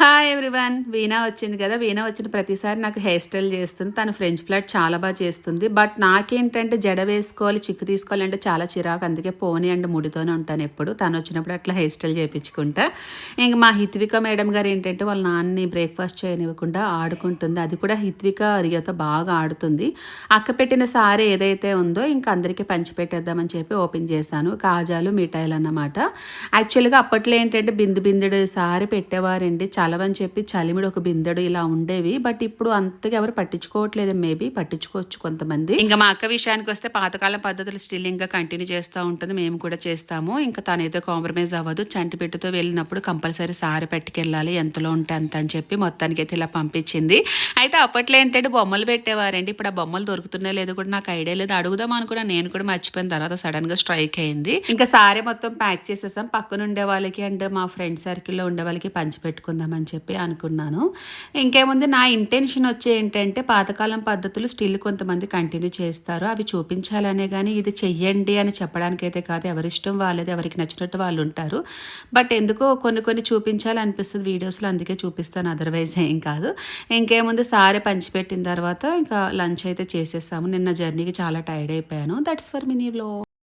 Hi everyone వీణా వచ్చింది కదా. వీణా వచ్చిన ప్రతిసారి నాకు హెయిర్ స్టైల్ చేస్తుంది. తను ఫ్రెంచ్ ఫ్లాట్ చాలా బాగా చేస్తుంది. బట్ నాకేంటంటే జడ వేసుకోవాలి చిక్కు తీసుకోవాలంటే చాలా చిరాకు. అందుకే పోనీ అండ్ ముడితోనే ఉంటాను ఎప్పుడు. తను వచ్చినప్పుడు అట్లా హెయిర్ స్టైల్ చేయించుకుంటా. ఇంక మా హిత్విక మేడం గారు ఏంటంటే వాళ్ళ నాన్నని బ్రేక్ఫాస్ట్ చేయనివ్వకుండా ఆడుకుంటుంది. అది కూడా హిత్విక రియోతో బాగా ఆడుతుంది. అక్క పెట్టిన సారీ ఏదైతే ఉందో ఇంకా అందరికీ పంచిపెట్టేద్దామని చెప్పి ఓపెన్ చేశాను. కాజాలు మిఠాయిలు అన్నమాట. యాక్చువల్గా అప్పట్లో ఏంటంటే బిందు బిందుడు సారీ పెట్టేవారండి. చాలా చలవని చెప్పి చలిమిడి ఒక బిందెడు ఇలా ఉండేవి. బట్ ఇప్పుడు అంతగా ఎవరు పట్టించుకోవట్లేదు. మేబీ పట్టించుకోవచ్చు కొంతమంది. ఇంకా మా అక్క విషయానికి వస్తే పాతకాలం పద్ధతులు స్టిల్ ఇంకా కంటిన్యూ చేస్తూ ఉంటుంది. మేము కూడా చేస్తాము. ఇంకా తనైతే కాంప్రమైజ్ అవ్వదు. చంటిపెట్టుతో వెళ్ళినప్పుడు కంపల్సరీ సారి పెట్టుకెళ్ళాలి. ఎంతలో ఉంటే అంత అని చెప్పి మొత్తానికి అయితే ఇలా పంపించింది. అయితే అప్పట్లో ఏంటంటే బొమ్మలు పెట్టేవారండి. ఇప్పుడు ఆ బొమ్మలు దొరుకుతున్నాయి లేదు కూడా నాకు ఐడియా లేదు. అడుగుదాం అనుకున్నా నేను కూడా మర్చిపోయిన. తర్వాత సడన్గా స్ట్రైక్ అయింది. ఇంకా సారీ మొత్తం ప్యాక్ చేసేసాం. పక్కన ఉండే వాళ్ళకి అండ్ మా ఫ్రెండ్ సర్కిల్లో ఉండే వాళ్ళకి పంచి పెట్టుకుందాం అని చెప్పి అనుకున్నాను. ఇంకేముంది నా ఇంటెన్షన్ వచ్చి ఏంటంటే పాతకాలం పద్ధతులు స్టిల్ కొంతమంది కంటిన్యూ చేస్తారు. అవి చూపించాలనే కానీ ఇది చెయ్యండి అని చెప్పడానికైతే కాదు ఎవరిష్టం వాళ్ళది ఎవరికి నచ్చినట్టు వాళ్ళు ఉంటారు. బట్ ఎందుకో కొన్ని కొన్ని చూపించాలనిపిస్తుంది వీడియోస్లో అందుకే చూపిస్తాను అదర్వైజ్ ఏం కాదు. ఇంకేముంది సారే పంచిపెట్టిన తర్వాత ఇంకా లంచ్ అయితే చేసేసాము నిన్న జర్నీకి చాలా టైర్డ్ అయిపోయాను. That's for mini వ్లో